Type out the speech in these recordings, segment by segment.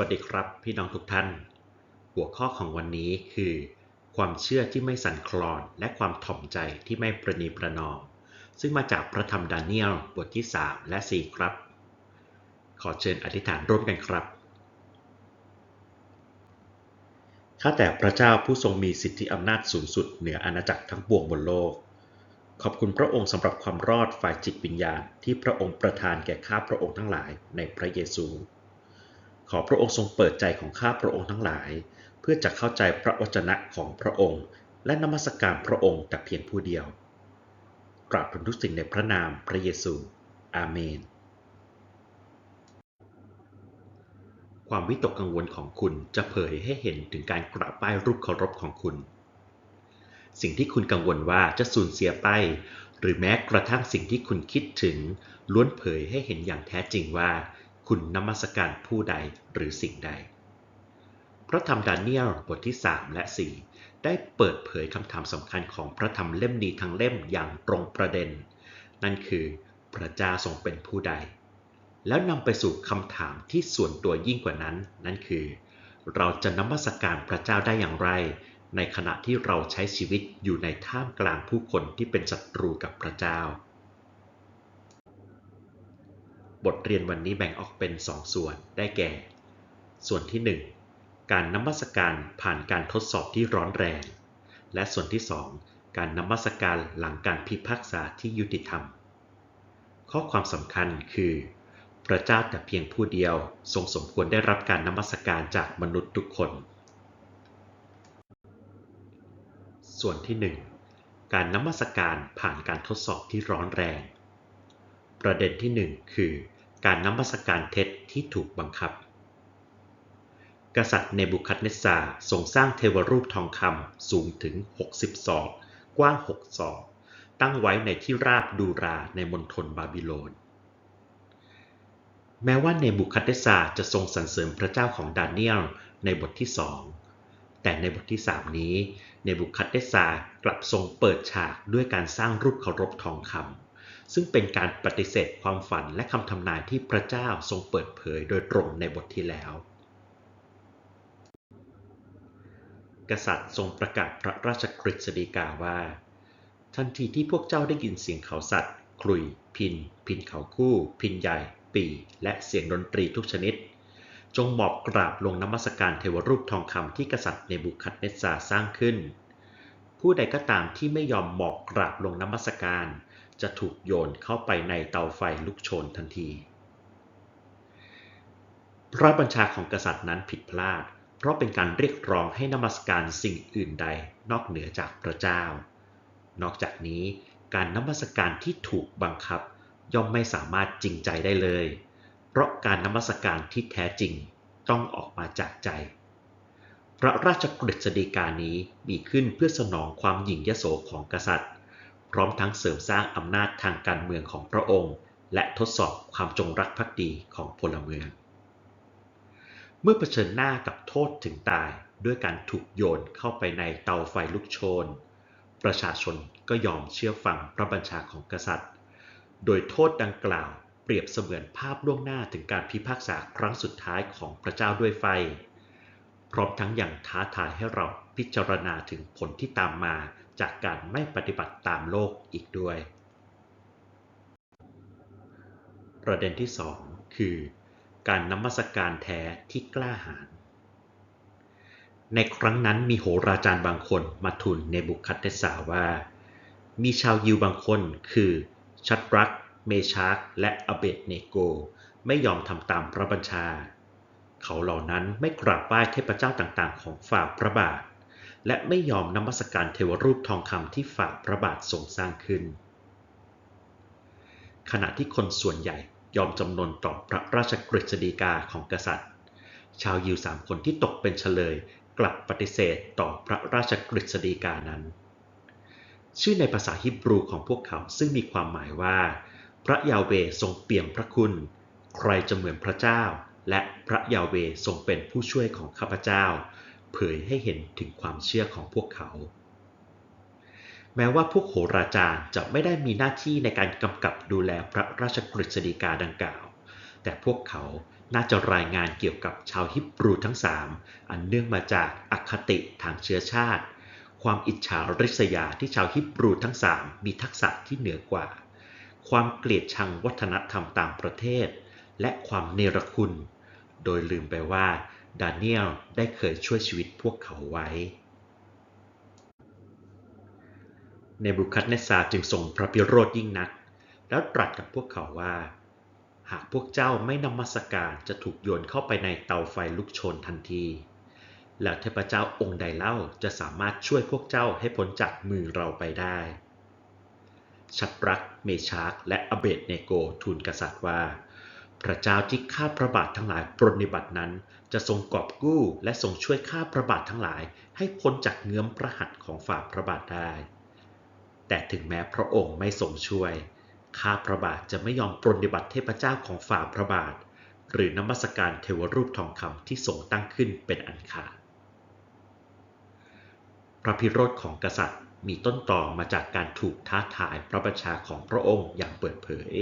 วัสดีครับพี่น้องทุกท่าน หัวข้อของวันนี้คือ ความเชื่อที่ไม่สั่นคลอนและความถ่อมใจที่ไม่ประนีประนอม ซึ่งมาจากพระธรรมดาเนียลบทที่ 3 และ 4 ครับ ขอเชิญอธิษฐานร่วมกันครับข้าแต่พระเจ้าผู้ทรงมีสิทธิอำนาจสูงสุดเหนืออาณาจักรทั้งปวงบนโลก ขอบคุณพระองค์สำหรับความรอดฝ่ายจิตวิญญาณที่พระองค์ประทานแก่ข้าพระองค์ทั้งหลายในพระเยซู ขอพระองค์ทรงเปิดใจของข้าพระองค์ทั้งหลาย เพื่อจะเข้าใจพระวจนะของพระองค์ และนมัสการพระองค์แต่เพียงผู้เดียวกราบทูลทุกสิ่งในพระนามพระเยซู อาเมน ความวิตกกังวลของคุณจะเผยให้เห็นถึงการกราบไหว้รูปเคารพของคุณ สิ่งที่คุณกังวลว่าจะสูญเสียไป หรือแม้กระทั่งสิ่งที่คุณคิดถึง ล้วนเผยให้เห็นอย่างแท้จริงว่า คุณนมัสการผู้ใดหรือสิ่งใด พระธรรมดาเนียลบทที่ 3 และ 4 ได้เปิดเผยคำถามสำคัญของพระธรรมเล่มนี้ทั้งเล่มอย่างตรงประเด็น นั่นคือพระเจ้าทรงเป็นผู้ใด แล้วนำไปสู่คำถามที่ส่วนตัวยิ่งกว่านั้น นั่นคือ เราจะนมัสการพระเจ้าได้อย่างไร ในขณะที่เราใช้ชีวิตอยู่ในท่ามกลางผู้คนที่เป็นศัตรูกับพระเจ้า บทเรียนวันนี้แบ่งออกเป็นสองส่วนได้แก่ ส่วนที่ 1 การนมัสการผ่านการทดสอบที่ร้อนแรง และส่วนที่ 2 การนมัสการหลังการพิพากษาที่ยุติธรรม ข้อความสำคัญคือ พระเจ้าแต่เพียงผู้เดียวทรงสมควรได้รับการนมัสการจากมนุษย์ทุกคน ส่วนที่ 1 การนมัสการผ่านการทดสอบที่ร้อนแรง ประเด็นที่ 1 คือ การนมัสการเท็จที่ถูกบังคับ กษัตริย์เนบุคัดเนสซาทรงสร้างเทวรูปทองคำสูงถึง 60 ศอก กว้าง 6 ศอก ตั้งไว้ในที่ราบดูราในมณฑลบาบิโลน แม้ว่าเนบุคัดเนสซาจะทรงสรรเสริญพระเจ้าของดาเนียลในบทที่สองแต่ในบทที่ 3 นี้ เนบุคัดเนสซากลับทรงเปิดฉากด้วยการสร้างรูปเคารพทองคำ ซึ่งเป็นการปฏิเสธความฝันและคำทำนายที่พระเจ้าทรงเปิดเผยโดยตรงในบทที่แล้ว กษัตริย์ทรงประกาศพระราชกฤษฎีกาว่า ทันทีที่พวกเจ้าได้ยินเสียงเขาสัตว์คลุย พิน พินเขาคู่ พินใหญ่ ปี และเสียงดนตรีทุกชนิด จงหมอบกราบลงนมัสการเทวรูปทองคำที่กษัตริย์เนบุคัดเนสซาสร้างขึ้น ผู้ใดก็ตามที่ไม่ยอมหมอบกราบลงนมัสการ จะถูกโยนเข้าไปในเตาไฟลุกโชนทันที พระบัญชาของกษัตริย์นั้นผิดพลาด เพราะเป็นการเรียกร้องให้นมัสการสิ่งอื่นใดนอกเหนือจากพระเจ้า นอกจากนี้การนมัสการที่ถูกบังคับย่อมไม่สามารถจริงใจได้เลย เพราะการนมัสการที่แท้จริงต้องออกมาจากใจ พระราชกฤษฎีกานี้มีขึ้นเพื่อสนองความหยิ่งยโสของกษัตริย์ ร้อมทั้งเสริมสร้างอำนาจทางการเมืองของพระองค์ และทดสอบความจงรักภักดีของพลเมือง เมื่อเผชิญหน้ากับโทษถึงตายด้วยการถูกโยนเข้าไปในเตาไฟลุกโชน ประชาชนก็ยอมเชื่อฟังพระบัญชาของกษัตริย์ โดยโทษดังกล่าวเปรียบเสมือนภาพล่วงหน้าถึงการพิพากษาครั้งสุดท้ายของพระเจ้าด้วยไฟ พร้อมทั้งยังท้าทายให้เราพิจารณาถึงผลที่ตามมา จากการไม่ปฏิบัติตามโลกอีกด้วย ประเด็นที่ 2 คือ การนมัสการแท้ที่กล้าหาญในครั้งนั้นมีโหราจารย์บางคนมาทูลเนบุคัดเนสาว่า มีชาวยิวบางคนคือชัดรัก เมชาร์กและอเบดเนโก ไม่ยอมทำตามพระบัญชา เขาเหล่านั้นไม่กราบไหว้เทพเจ้าต่างๆ ของฝ่าพระบาท และไม่ยอมนมัสการเทวรูปทองคำที่ฝ่าพระบาททรงสร้างขึ้น ขณะที่คนส่วนใหญ่ยอมจำนนต่อพระราชกฤษฎีกาของกษัตริย์ ชาวยิวสามคนที่ตกเป็นเฉลยกลับปฏิเสธต่อพระราชกฤษฎีกานั้น ชื่อในภาษาฮิบรูของพวกเขาซึ่งมีความหมายว่า พระยาเวทรงเปี่ยมพระคุณ ใครจะเหมือนพระเจ้า และพระยาเวทรงเป็นผู้ช่วยของข้าพเจ้า เผยให้เห็นถึงความเชื่อของพวกเขา แม้ว่าพวกโหราจารย์จะไม่ได้มีหน้าที่ในการกำกับดูแลพระราชกฤษฎีกาดังกล่าว แต่พวกเขาน่าจะรายงานเกี่ยวกับชาวฮิบรูทั้งสามอันเนื่องมาจากอคติทางเชื้อชาติ ความอิจฉาริษยาที่ชาวฮิบรูทั้งสามมีทักษะที่เหนือกว่า ความเกลียดชังวัฒนธรรมต่างประเทศ และความเนรคุณ โดยลืมไปว่า ดาเนียลได้เคยช่วยชีวิตพวกเขาไว้เนบุคัดเนสซาจึงทรงพระพิโรธยิ่งนัก แล้วตรัสกับพวกเขาว่า หากพวกเจ้าไม่นมัสการจะถูกโยนเข้าไปในเตาไฟลุกโชนทันที แล้วเทพเจ้าองค์ใดเล่าจะสามารถช่วยพวกเจ้าให้พ้นจากมือเราไปได้ชัดรัก เมชาร์กและอเบดเนโกทูลกษัตริย์ว่า พระเจ้าที่ข้าพระบาททั้งหลายปรนนิบัตินั้น จะทรงกอบกู้และทรงช่วยข้าพระบาททั้งหลาย ให้พ้นจากเงื้อมพระหัตถ์ของฝ่าพระบาทได้ แต่ถึงแม้พระองค์ไม่ทรงช่วย ข้าพระบาทจะไม่ยอมปรนนิบัติเทพเจ้าของฝ่าพระบาท หรือนมัสการเทวรูปทองคำที่ทรงตั้งขึ้นเป็นอันขาดพระพิโรธของกษัตริย์มีต้นต่อมาจากการถูกท้าทายพระบัญชาของพระองค์อย่างเปิดเผย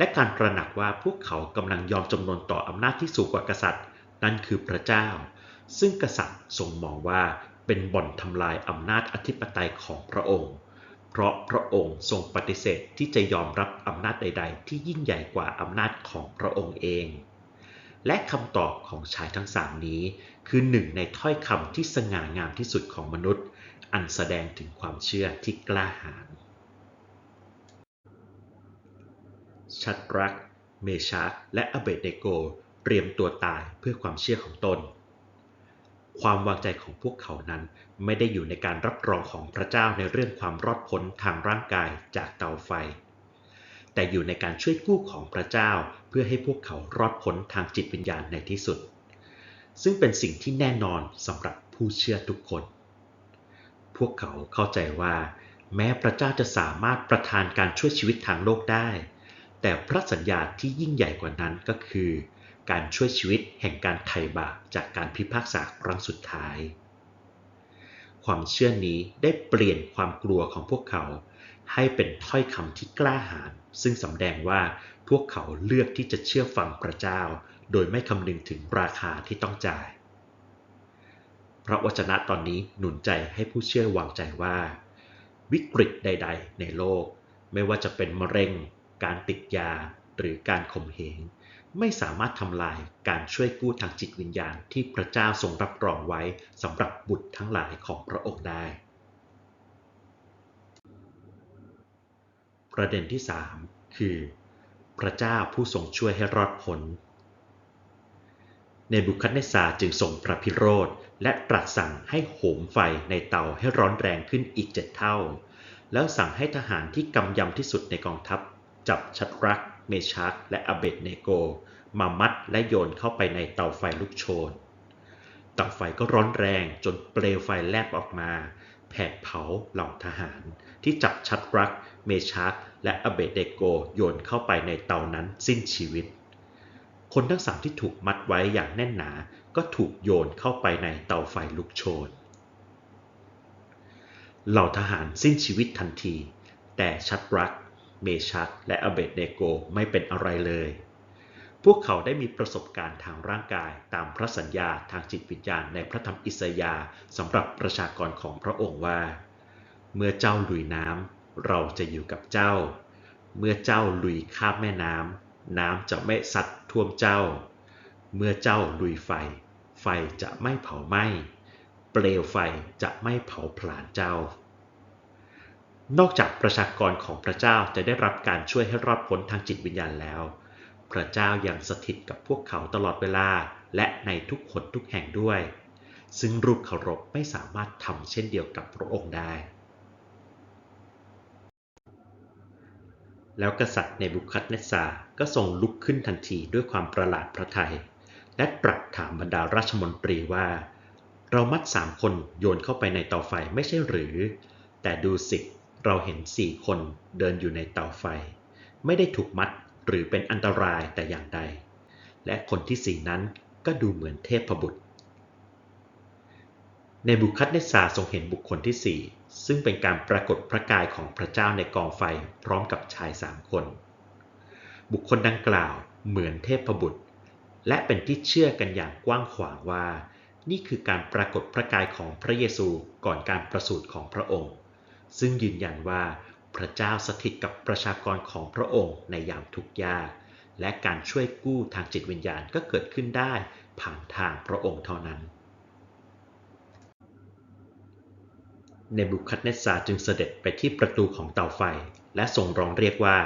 และการตระหนักว่าพวกเขากำลังยอมจำนนต่ออำนาจที่สูงกว่ากษัตริย์ นั่นคือพระเจ้า ซึ่งกษัตริย์ทรงมองว่าเป็นบ่อนทำลายอำนาจอธิปไตยของพระองค์ เพราะพระองค์ทรงปฏิเสธที่จะยอมรับอำนาจใด ๆ ที่ยิ่งใหญ่กว่าอำนาจของพระองค์เอง และคำตอบของชายทั้งสามนี้ คือหนึ่งในถ้อยคำที่สง่างามที่สุดของมนุษย์ อันแสดงถึงความเชื่อที่กล้าหาญ ชัดรัก เมชากและอเบเนโก เตรียมตัวตายเพื่อความเชื่อของตน ความวางใจของพวกเขานั้นไม่ได้อยู่ในการรับรองของพระเจ้าในเรื่องความรอดพ้นทางร่างกายจากเตาไฟ แต่อยู่ในการช่วยกู้ของพระเจ้าเพื่อให้พวกเขารอดพ้นทางจิตวิญญาณในที่สุด ซึ่งเป็นสิ่งที่แน่นอนสำหรับผู้เชื่อทุกคน พวกเขาเข้าใจว่า แม้พระเจ้าจะสามารถประทานการช่วยชีวิตทางโลกได้ แต่พระสัญญาที่ยิ่งใหญ่กว่านั้นก็คือ การช่วยชีวิตแห่งการไถ่บาปจากการพิพากษาครั้งสุดท้าย ความเชื่อนี้ได้เปลี่ยนความกลัวของพวกเขา ให้เป็นถ้อยคำที่กล้าหาญซึ่งสำแดงว่าพวกเขาเลือกที่จะเชื่อฟังพระเจ้า โดยไม่คำนึงถึงราคาที่ต้องจ่าย พระวจนะตอนนี้หนุนใจให้ผู้เชื่อวางใจว่า วิกฤตใด ๆ ในโลก ไม่ว่าจะเป็นมะเร็ง การติดยา หรือการข่มเหงไม่สามารถทำลายการช่วยกู้ทางจิตวิญญาณที่พระเจ้าทรงรับรองไว้สำหรับบุตรทั้งหลายของพระองค์ได้ ประเด็นที่ 3 คือ พระเจ้าผู้ทรงช่วยให้รอดพ้นในบุคัดเนซาจึงทรงพระพิโรธและตรัสสั่งให้โหมไฟในเตาให้ร้อนแรงขึ้นอีกเจ็ดเท่า แล้วสั่งให้ทหารที่กำยำที่สุดในกองทัพ จับชัดรัก เมชักและอเบดเนโก มามัดและโยนเข้าไปในเตาไฟลุกโชน เตาไฟก็ร้อนแรงจนเปลวไฟแลบออกมา แผดเผาเหล่าทหาร ที่จับชัดรัก เมชักและอเบดเนโกโยนเข้าไปในเตานั้นสิ้นชีวิต คนทั้งสามที่ถูกมัดไว้อย่างแน่นหนา ก็ถูกโยนเข้าไปในเตาไฟลุกโชนเหล่าทหารสิ้นชีวิตทันที แต่ชัดรัก เมชักและอเบดเนโกไม่เป็นอะไรเลย พวกเขาได้มีประสบการณ์ทางร่างกายตามพระสัญญาทางจิตวิญญาณในพระธรรมอิสยาห์สำหรับประชากรของพระองค์ว่า เมื่อเจ้าลุยน้ำเราจะอยู่กับเจ้า เมื่อเจ้าลุยข้ามแม่น้ำน้ำจะไม่ซัดท่วมเจ้า เมื่อเจ้าลุยไฟ ไฟจะไม่เผาไหม้เปลวไฟจะไม่เผาผลาญเจ้า นอกจากประชากรของพระเจ้าจะได้รับการช่วยให้รอดพ้นทางจิตวิญญาณแล้ว พระเจ้ายังสถิตกับพวกเขาตลอดเวลาและในทุกคนทุกแห่งด้วย ซึ่งรูปเคารพไม่สามารถทำเช่นเดียวกับพระองค์ได้ แล้วกษัตริย์เนบุคัดเนสซาก็ทรงลุกขึ้นทันทีด้วยความประหลาดพระทัยและตรัสถามบรรดาราชมนตรีว่า เรามัดสามคนโยนเข้าไปในเตาไฟไม่ใช่หรือ แต่ดูสิ เราเห็นสี่คนเดินอยู่ในเตาไฟ ไม่ได้ถูกมัดหรือเป็นอันตรายแต่อย่างใด และคนที่สี่นั้นก็ดูเหมือนเทพบุตร ในบุคัดเนสซาทรงเห็นบุคคลที่สี่ซึ่งเป็นการปรากฏพระกายของพระเจ้าในกองไฟพร้อมกับชายสามคน บุคคลดังกล่าวเหมือนเทพบุตร และเป็นที่เชื่อกันอย่างกว้างขวางว่า นี่คือการปรากฏพระกายของพระเยซูก่อนการประสูติของพระองค์ ซึ่งยืนยันว่าพระเจ้าสถิตกับประชากรของพระองค์ในยามทุกข์ยาก และการช่วยกู้ทางจิตวิญญาณก็เกิดขึ้นได้ผ่านทางพระองค์เท่านั้นเนบุคัดเนสซาจึงเสด็จไปที่ประตูของเตาไฟ และทรงร้องเรียกว่า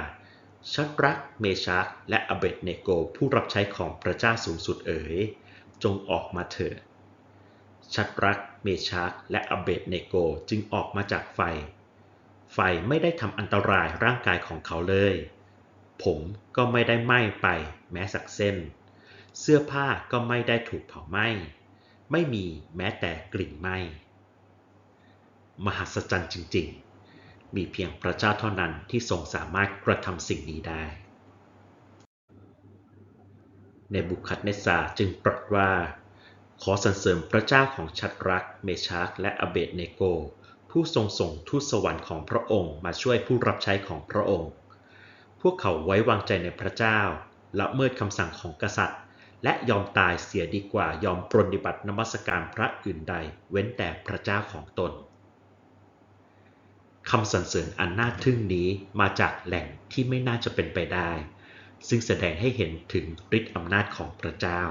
ชัดรักเมชาคและอเบดเนโกผู้รับใช้ของพระเจ้าสูงสุดเอ๋ย จงออกมาเถิด ชัดรัก เมชาคและอเบดเนโกจึงออกมาจากไฟ ไฟไม่ได้ทำอันตรายร่างกายของเขาเลย ผมก็ไม่ได้ไหม้ไปแม้สักเส้น เสื้อผ้าก็ไม่ได้ถูกเผาไหม้ ไม่มีแม้แต่กลิ่นไหม้ มหัศจรรย์จริง ๆ มีเพียงพระเจ้าเท่านั้นที่ทรงสามารถกระทำสิ่งนี้ได้ในบุคัดเนซาจึงตรัสว่า ขอสรรเสริญพระเจ้าของชัดรัก เมชากและอเบดเนโก ผู้ทรงส่งทูตสวรรค์ของพระองค์มาช่วยผู้รับใช้ของพระองค์ พวกเขาไว้วางใจในพระเจ้าละเมิดคำสั่งของกษัตริย์ และยอมตายเสียดีกว่ายอมปรนนิบัตินมัสการพระอื่นใด เว้นแต่พระเจ้าของตนคำสรรเสริญอันน่าทึ่งนี้มาจากแหล่งที่ไม่น่าจะเป็นไปได้ ซึ่งแสดงให้เห็นถึงฤทธิอำนาจของพระเจ้า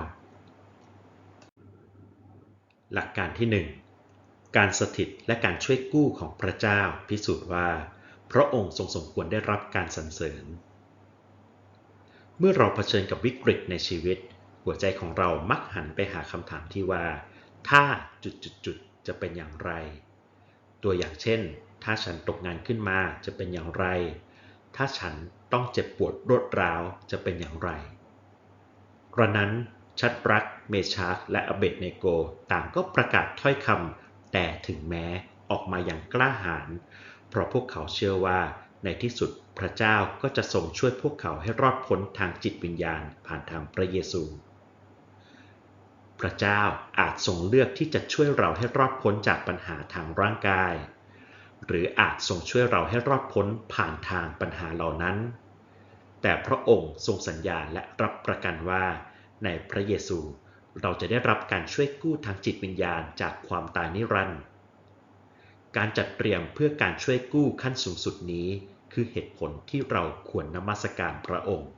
หลักการที่ 1 การสถิตและการช่วยกู้ของพระเจ้าพิสูจน์ว่า พระองค์ทรงสมควรได้รับการสรรเสริญ เมื่อเราเผชิญกับวิกฤตในชีวิต หัวใจของเรามักหันไปหาคำถามที่ว่า ถ้าจุดๆๆจะเป็นอย่างไร ตัวอย่างเช่น ถ้าฉันตกงานขึ้นมาจะเป็นอย่างไร ถ้าฉันต้องเจ็บปวดรวดร้าวจะเป็นอย่างไรกระนั้น ชัดรักเมชาร์และอเบตเนโก ต่างก็ประกาศถ้อยคำแต่ถึงแม้ออกมาอย่างกล้าหาญเพราะพวกเขาเชื่อว่าในที่สุดพระเจ้าก็จะทรงช่วยพวกเขาให้รอดพ้นทางจิตวิญญาณผ่านทางพระเยซู พระเจ้าอาจทรงเลือกที่จะช่วยเราให้รอดพ้นจากปัญหาทางร่างกาย หรืออาจทรงช่วยเราให้รอดพ้นผ่านทางปัญหาเหล่านั้น แต่พระองค์ทรงสัญญาและรับประกันว่า ในพระเยซู เราจะได้รับการช่วยกู้ทางจิตวิญญาณจากความตายนิรันดร์การจัดเตรียมเพื่อการช่วยกู้ขั้นสูงสุดนี้ คือเหตุผลที่เราควรนมัสการพระองค์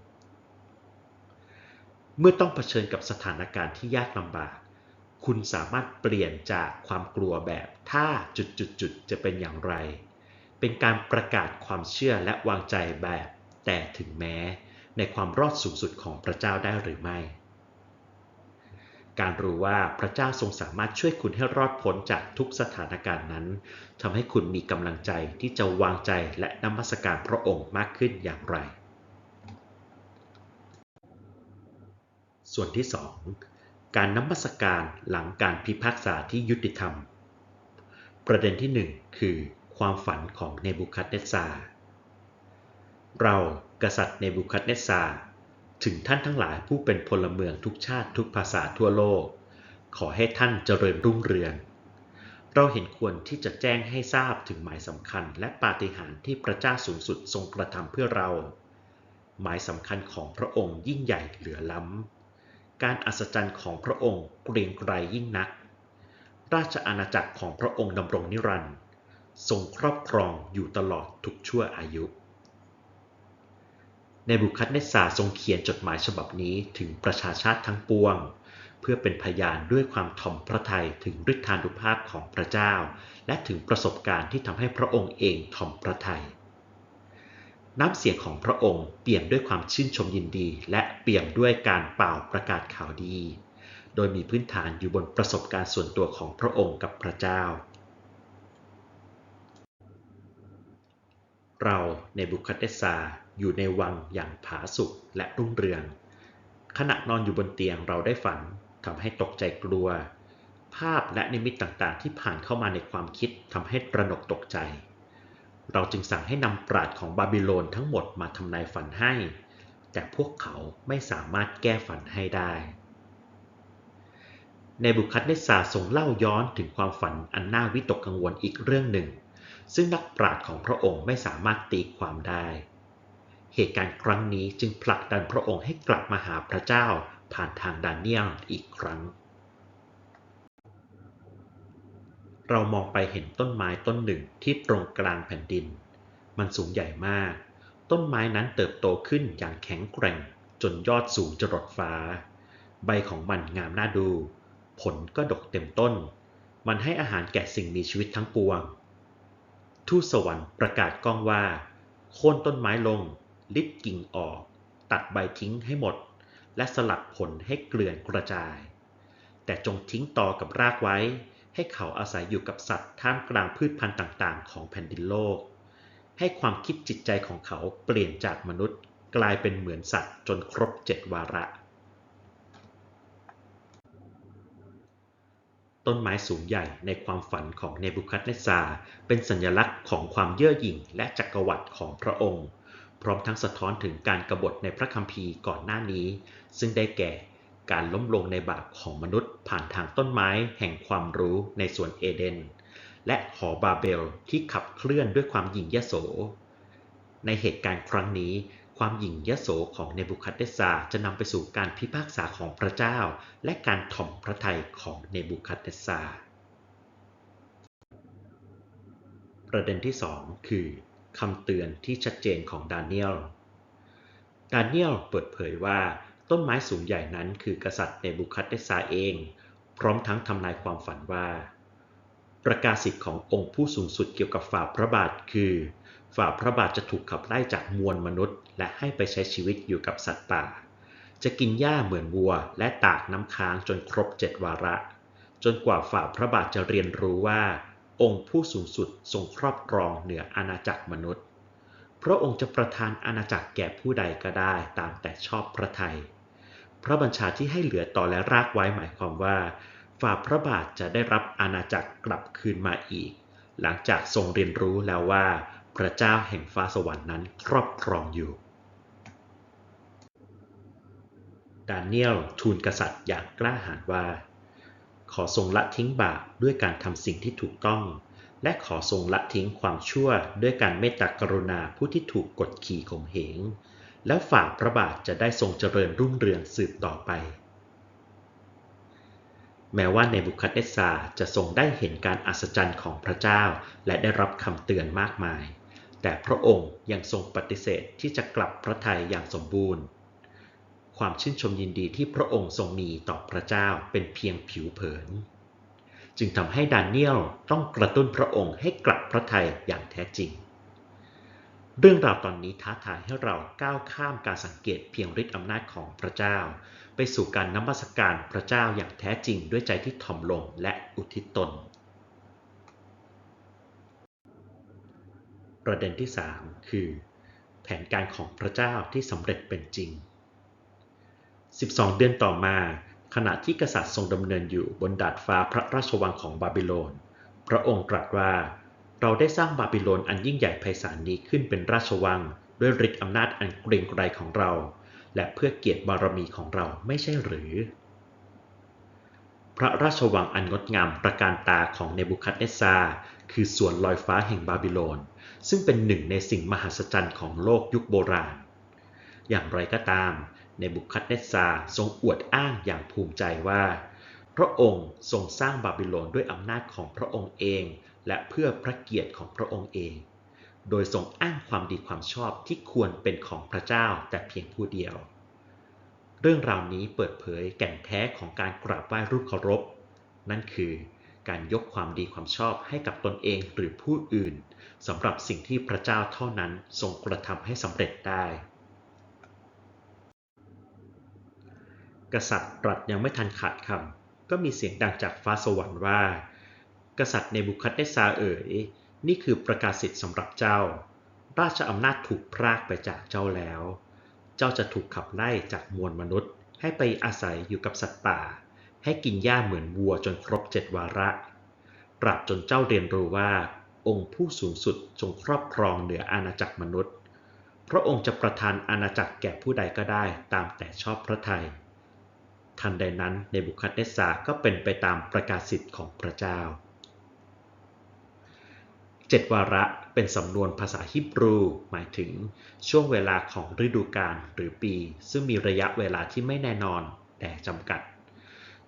เมื่อต้องเผชิญกับสถานการณ์ที่ยากลำบาก คุณสามารถเปลี่ยนจากความกลัวแบบถ้าจุดๆจะเป็นอย่างไร เป็นการประกาศความเชื่อและวางใจแบบ แต่ถึงแม้ในความรอดสูงสุดของพระเจ้าได้หรือไม่ การรู้ว่าพระเจ้าทรงสามารถช่วยคุณให้รอดพ้นจากทุกสถานการณ์นั้นทำให้คุณมีกำลังใจที่จะวางใจและนมัสการพระองค์มากขึ้นอย่างไร ส่วนที่สองการนมัสการหลังการพิพากษาที่ยุติธรรม ประเด็นที่หนึ่งคือ ความฝันของเนบูคัดเนสซาเรากษัตริย์เนบูคัดเนสซา ถึงท่านทั้งหลายผู้เป็นพลเมืองทุกชาติทุกภาษาทั่วโลก ขอให้ท่านเจริญรุ่งเรือง เราเห็นควรที่จะแจ้งให้ทราบถึงหมายสำคัญ และปาฏิหาริย์ที่พระเจ้าสูงสุดทรงกระทำเพื่อเรา หมายสำคัญของพระองค์ยิ่งใหญ่เหลือล้ำ การอัศจรรย์ของพระองค์เกรียงไกรยิ่งนัก ราชอาณาจักรของพระองค์ดำรงนิรันดร์ทรงครอบครองอยู่ตลอดทุกชั่วอายุ ในบุคัดเนสาทรงเขียนจดหมายฉบับนี้ถึงประชาชาติทั้งปวง เพื่อเป็นพยานด้วยความถ่อมพระทัยถึงฤทธานุภาพของพระเจ้า และถึงประสบการณ์ที่ทำให้พระองค์เองถ่อมพระทัยน้ำเสียงของพระองค์เปี่ยมด้วยความชื่นชมยินดี และเปี่ยมด้วยการเป่าประกาศข่าวดี โดยมีพื้นฐานอยู่บนประสบการณ์ส่วนตัวของพระองค์กับพระเจ้า เราในบุคัตเอซา อยู่ในวังอย่างผาสุกและรุ่งเรือง ขณะนอนอยู่บนเตียงเราได้ฝันทำให้ตกใจกลัว ภาพและนิมิตต่างๆ ที่ผ่านเข้ามาในความคิดทำให้ตระหนกตกใจ เราจึงสั่งให้นำปราดของบาบิโลนทั้งหมดมาทำนายฝันให้ แต่พวกเขาไม่สามารถแก้ฝันให้ได้ในบุคัดเนสาทรงเล่าย้อนถึงความฝันอันน่าวิตกกังวลอีกเรื่องหนึ่ง ซึ่งนักปราดของพระองค์ไม่สามารถตีความได้ เหตุการณ์ครั้งนี้จึงผลักดันพระองค์ให้กลับมาหาพระเจ้าผ่านทางดาเนียลอีกครั้ง เรามองไปเห็นต้นไม้ต้นหนึ่งที่ตรงกลางแผ่นดิน มันสูงใหญ่มาก ต้นไม้นั้นเติบโตขึ้นอย่างแข็งแกร่งจนยอดสูงจรดฟ้า ใบของมันงามน่าดู ผลก็ดกเต็มต้น มันให้อาหารแก่สิ่งมีชีวิตทั้งปวง ทูตสวรรค์ประกาศก้องว่า โค่นต้นไม้ลง ลิดกิ่งออก ตัดใบทิ้งให้หมด และสลัดผลให้เกลื่อนกระจาย แต่จงทิ้งต่อกับรากไว้ ให้เขาอาศัยอยู่กับสัตว์ท่ามกลางพืชพันธุ์ต่างๆ ของแผ่นดินโลก ให้ความคิดจิตใจของเขาเปลี่ยนจากมนุษย์กลายเป็นเหมือนสัตว์จนครบเจ็ดวาระ ต้นไม้สูงใหญ่ในความฝันของเนบูคัดเนซาเป็นสัญลักษณ์ของความเย่อหยิ่งและจักรวรรดิของพระองค์ พร้อมทั้งสะท้อนถึงการกบฏในพระคัมภีร์ก่อนหน้านี้ ซึ่งได้แก่การล้มลงในบาปของมนุษย์ผ่านทางต้นไม้แห่งความรู้ในสวนเอเดน และหอบาเบลที่ขับเคลื่อนด้วยความหยิ่งยโส ในเหตุการณ์ครั้งนี้ ความหยิ่งยโสของเนบูคัดเนซซาจะนำไปสู่การพิพากษาของพระเจ้า และการถ่อมพระทัยของเนบูคัดเนซซาประเด็นที่ 2 คือ คำเตือนที่ชัดเจนของดาเนียล ดาเนียลเปิดเผยว่าต้นไม้สูงใหญ่นั้นคือกษัตริย์เนบูคัดเนซาเอง พร้อมทั้งทำนายความฝันว่า ประกาศสิทธิ์ขององค์ผู้สูงสุดเกี่ยวกับฝ่าพระบาทคือ ฝ่าพระบาทจะถูกขับไล่จากมวลมนุษย์ และให้ไปใช้ชีวิตอยู่กับสัตว์ป่า จะกินหญ้าเหมือนวัว และตากน้ำค้างจนครบเจ็ดวาระ จนกว่าฝ่าพระบาทจะเรียนรู้ว่า องค์ผู้สูงสุดทรงครอบครองเหนืออาณาจักรมนุษย์ พระองค์จะประทานอาณาจักรแก่ผู้ใดก็ได้ตามแต่ชอบพระทัย พระบัญชาที่ให้เหลือต่อและรากไว้หมายความว่า ฝ่าพระบาทจะได้รับอาณาจักรกลับคืนมาอีก หลังจากทรงเรียนรู้แล้วว่า พระเจ้าแห่งฟ้าสวรรค์นั้นครอบครองอยู่ดาเนียลทูลกษัตริย์อย่างกล้าหาญว่า ขอทรงละทิ้งบาปด้วยการทำสิ่งที่ถูกต้อง และขอทรงละทิ้งความชั่วด้วยการเมตตากรุณาผู้ที่ถูกกดขี่ข่มเหง แล้วฝ่าพระบาทจะได้ทรงเจริญรุ่งเรืองสืบต่อไป แม้ว่าเนบุคัดเนซาจะทรงได้เห็นการอัศจรรย์ของพระเจ้า และได้รับคำเตือนมากมาย แต่พระองค์ยังทรงปฏิเสธที่จะกลับพระทัยอย่างสมบูรณ์ ความชื่นชมยินดีที่พระองค์ทรงมีต่อพระเจ้าเป็นเพียงผิวเผิน จึงทำให้ดาเนียลต้องกระตุ้นพระองค์ให้กลับพระทัยอย่างแท้จริง เรื่องราวตอนนี้ท้าทายให้เราก้าวข้ามการสังเกตเพียงฤทธิ์อำนาจของพระเจ้า ไปสู่การนมัสการพระเจ้าอย่างแท้จริงด้วยใจที่ถ่อมลงและอุทิศตน ประเด็นที่ 3 คือ แผนการของพระเจ้าที่สำเร็จเป็นจริง 12 เดือนต่อมา ขณะที่กษัตริย์ทรงดำเนินอยู่บนดาดฟ้าพระราชวังของบาบิโลน พระองค์ตรัสว่า เราได้สร้างบาบิโลนอันยิ่งใหญ่ไพศาลนี้ขึ้นเป็นราชวัง ด้วยฤทธิ์อำนาจอันเกรงไกรของเรา และเพื่อเกียรติบารมีของเราไม่ใช่หรือ พระราชวังอันงดงามประการตาของเนบูคัดเนซซาคือสวนลอยฟ้าแห่งบาบิโลน ซึ่งเป็นหนึ่งในสิ่งมหัศจรรย์ของโลกยุคโบราณ อย่างไรก็ตาม เนบุคัดเนซซาทรงอวดอ้างอย่างภูมิใจว่า พระองค์ทรงสร้างบาบิโลนด้วยอำนาจของพระองค์เอง และเพื่อพระเกียรติของพระองค์เอง โดยทรงอ้างความดีความชอบที่ควรเป็นของพระเจ้าแต่เพียงผู้เดียว เรื่องราวนี้เปิดเผยแก่นแท้ของการกราบไหว้รูปเคารพ นั่นคือการยกความดีความชอบให้กับตนเองหรือผู้อื่นสำหรับสิ่งที่พระเจ้าเท่านั้นทรงกระทำให้สำเร็จได้ กษัตริย์ตรัสยังไม่ทันขาดคำก็มีเสียงดังจากฟ้าสวรรค์ว่า กษัตริย์เนบุคัดเนซาเอ๋ยนี่คือประกาศสิทธิ์สำหรับเจ้า ราชอำนาจถูกพรากไปจากเจ้าแล้ว เจ้าจะถูกขับไล่จากมวลมนุษย์ ให้ไปอาศัยอยู่กับสัตว์ป่า ให้กินหญ้าเหมือนวัวจนครบเจ็ดวาระตราบจนเจ้าเรียนรู้ว่า องค์ผู้สูงสุดทรงครอบครองเหนืออาณาจักรมนุษย์ พระองค์จะประทานอาณาจักรแก่ผู้ใดก็ได้ตามแต่ชอบพระทยัย ทันใดนั้นในบุคัดเนสซาก็เป็นไปตามประกาศสิทธิ์ของพระเจ้าเจ็ดวาระเป็นสำนวนภาษาฮิบรู หมายถึงช่วงเวลาของฤดูกาลหรือปี ซึ่งมีระยะเวลาที่ไม่แน่นอนแต่จำกัด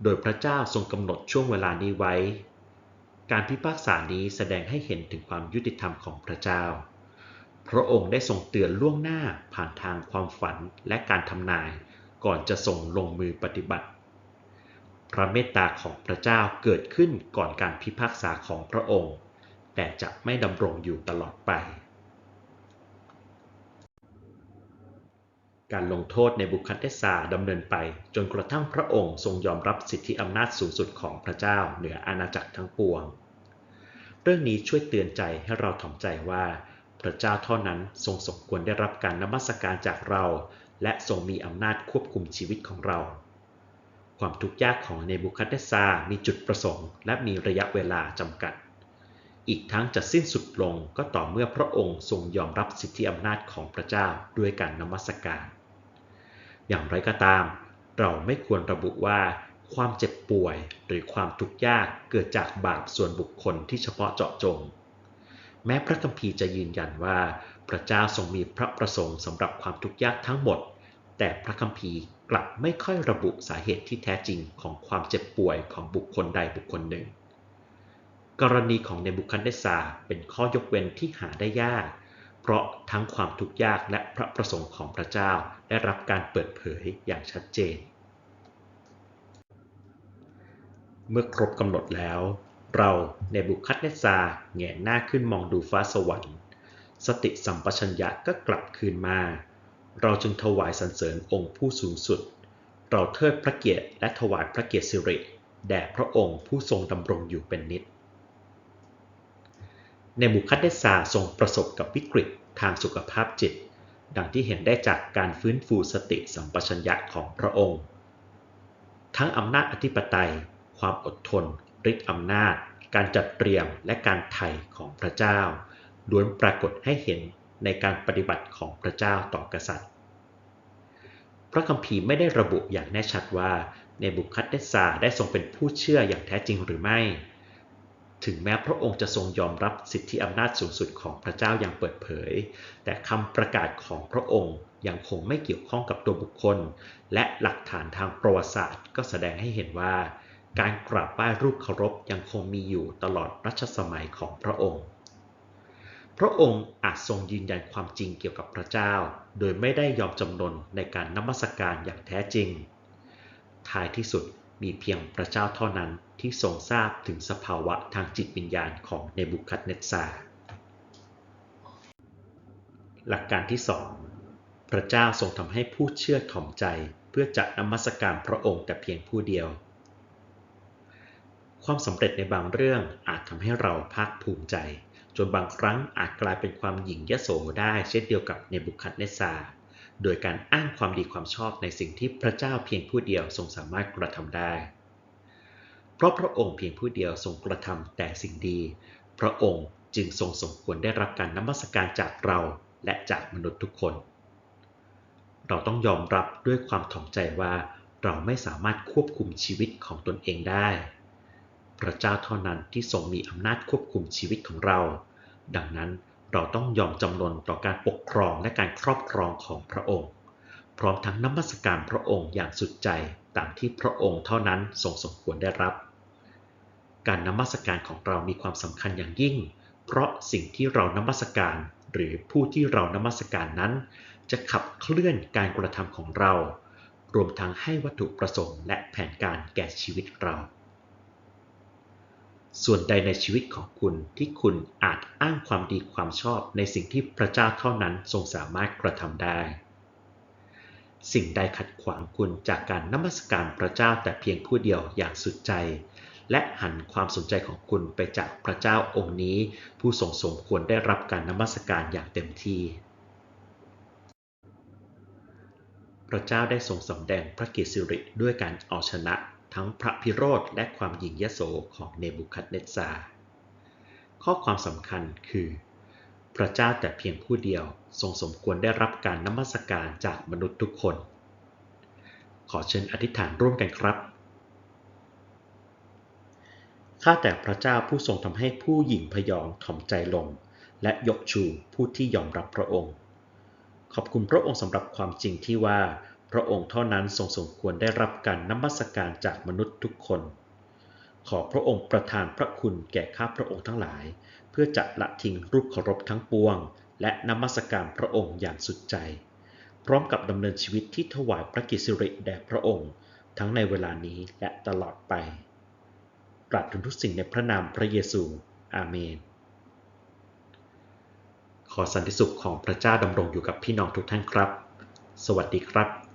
โดยพระเจ้าทรงกำหนดช่วงเวลานี้ไว้ การพิพากษานี้แสดงให้เห็นถึงความยุติธรรมของพระเจ้า พระองค์ได้ทรงเตือนล่วงหน้าผ่านทางความฝันและการทำนาย ก่อนจะส่งลงมือปฏิบัติ พระเมตตาของพระเจ้าเกิดขึ้นก่อนการพิพากษาของพระองค์ แต่จะไม่ดำรงอยู่ตลอดไป การลงโทษในบุคัดเนสาดำเนินไปจนกระทั่งพระองค์ทรงยอมรับสิทธิอำนาจสูงสุดของพระเจ้าเหนืออาณาจักรทั้งปวง เรื่องนี้ช่วยเตือนใจให้เราถ่อมใจว่าพระเจ้าเท่านั้นทรงสมควรได้รับการนมัสการจากเรา และทรงมีอำนาจควบคุมชีวิตของเรา ความทุกข์ยากของเนบูคัดเนซามีจุดประสงค์ และมีระยะเวลาจำกัด อีกทั้งจะสิ้นสุดลงก็ต่อเมื่อพระองค์ทรงยอมรับสิทธิอำนาจของพระเจ้าด้วยการนมัสการ อย่างไรก็ตาม เราไม่ควรระบุว่าความเจ็บป่วยหรือความทุกข์ยากเกิดจากบาปส่วนบุคคลที่เฉพาะเจาะจง แม้พระคัมภีร์จะยืนยันว่า พระเจ้าทรงมีพระประสงค์สำหรับความทุกข์ยากทั้งหมด แต่พระคัมภีร์กลับไม่ค่อยระบุสาเหตุที่แท้จริงของความเจ็บป่วยของบุคคลใดบุคคลหนึ่ง กรณีของเนบุคัดเนสซาเป็นข้อยกเว้นที่หาได้ยาก เพราะทั้งความทุกข์ยากและพระประสงค์ของพระเจ้าได้รับการเปิดเผยอย่างชัดเจน เมื่อครบกำหนดแล้ว เราในบุคัดเนสซาแงนหน้าขึ้นมองดูฟ้าสวรรค์ สติสัมปชัญญะก็กลับคืนมา เราจึงถวายสรรเสริญองค์ผู้สูงสุด เราเทิดพระเกียรติและถวายพระเกียรติสิริแด่พระองค์ผู้ทรงดำรงอยู่เป็นนิจในบุคัดเนสซาทรงประสบกับวิกฤตทางสุขภาพจิต ดังที่เห็นได้จากการฟื้นฟูสติสัมปชัญญะของพระองค์ ทั้งอำนาจอธิปไตย ความอดทนฤทธิอำนาจ การจัดเตรียมและการไถ่ของพระเจ้า ล้วนปรากฏให้เห็นในการปฏิบัติของพระเจ้าต่อกษัตริย์ พระคัมภีร์ไม่ได้ระบุอย่างแน่ชัดว่าในบุคัดเนสซาได้ทรงเป็นผู้เชื่ออย่างแท้จริงหรือไม่ ถึงแม้พระองค์จะทรงยอมรับสิทธิอำนาจสูงสุดของพระเจ้าอย่างเปิดเผย แต่คำประกาศของพระองค์ยังคงไม่เกี่ยวข้องกับตัวบุคคล และหลักฐานทางประวัติศาสตร์ ก็แสดงให้เห็นว่า การกราบไหว้รูปเคารพยังคงมีอยู่ตลอดรัชสมัยของพระองค์ พระองค์อาจทรงยืนยันความจริงเกี่ยวกับพระเจ้า โดยไม่ได้ยอมจำนนในการนมัสการอย่างแท้จริง ท้ายที่สุดมีเพียงพระเจ้าเท่านั้นที่ทรงทราบถึงสภาวะทางจิตวิญญาณของเนบุคัดเนซาหลักการที่สองพระเจ้าทรงทำให้ผู้เชื่อถ่อมใจเพื่อจะนมัสการพระองค์แต่เพียงผู้เดียว ความสำเร็จในบางเรื่องอาจทำให้เราภาคภูมิใจ จนบางครั้งอาจกลายเป็นความหยิ่งยโสได้เช่นเดียวกับเนบุคัดเนซาโดยการอ้างความดีความชอบในสิ่งที่พระเจ้าเพียงผู้เดียวทรงสามารถกระทำได้ เพราะพระองค์เพียงผู้เดียวทรงกระทำแต่สิ่งดี พระองค์จึงทรงสมควรได้รับการนมัสการจากเราและจากมนุษย์ทุกคน เราต้องยอมรับด้วยความถ่อมใจว่าเราไม่สามารถควบคุมชีวิตของตนเองได้ พระเจ้าเท่านั้นที่ทรงมีอำนาจควบคุมชีวิตของเรา ดังนั้นเราต้องยอมจำนนต่อการปกครองและการครอบครองของพระองค์ พร้อมทั้งนมัสการพระองค์อย่างสุดใจตามที่พระองค์เท่านั้นทรงสมควรได้รับ การนมัสการของเรามีความสำคัญอย่างยิ่ง เพราะสิ่งที่เรานมัสการ หรือผู้ที่เรานมัสการนั้น จะขับเคลื่อนการกระทำของเรา รวมทั้งให้วัตถุประสงค์และแผนการแก่ชีวิตเรา ส่วนใดในชีวิตของคุณที่คุณอาจอ้างความดีความชอบในสิ่งที่พระเจ้าเท่านั้นทรงสามารถกระทำได้ สิ่งใดขัดขวางคุณจากการนมัสการพระเจ้าแต่เพียงผู้เดียวอย่างสุดใจ และหันความสนใจของคุณไปจากพระเจ้าองค์นี้ ผู้ทรงสมควรได้รับการนมัสการอย่างเต็มที่ พระเจ้าได้ทรงสำแดงพระกียรติสิริด้วยการเอาชนะ ทั้งพระพิโรธและความหยิ่งยโสของเนบุคัดเนตซาข้อความสำคัญคือ พระเจ้าแต่เพียงผู้เดียวทรงสมควรได้รับการนมัสการจากมนุษย์ทุกคน ขอเชิญอธิษฐานร่วมกันครับข้าแต่พระเจ้าผู้ทรงทำให้ผู้หญิงพยองถ่อมใจลง และยกชูผู้ที่ยอมรับพระองค์ ขอบคุณพระองค์สำหรับความจริงที่ว่า พระองค์เท่านั้นทรงสมควรได้รับการนมัสการจากมนุษย์ทุกคน ขอพระองค์ประทานพระคุณแก่ข้าพระองค์ทั้งหลาย เพื่อจะละทิ้งรูปเคารพทั้งปวง และนมัสการพระองค์อย่างสุดใจ พร้อมกับดำเนินชีวิตที่ถวายพระกิตติสิริแด่พระองค์ ทั้งในเวลานี้และตลอดไป ปราดทุกสิ่งในพระนามพระเยซู อาเมน ขอสันติสุขของพระเจ้าดำรงอยู่กับพี่น้องทุกท่านครับ สวัสดีครับ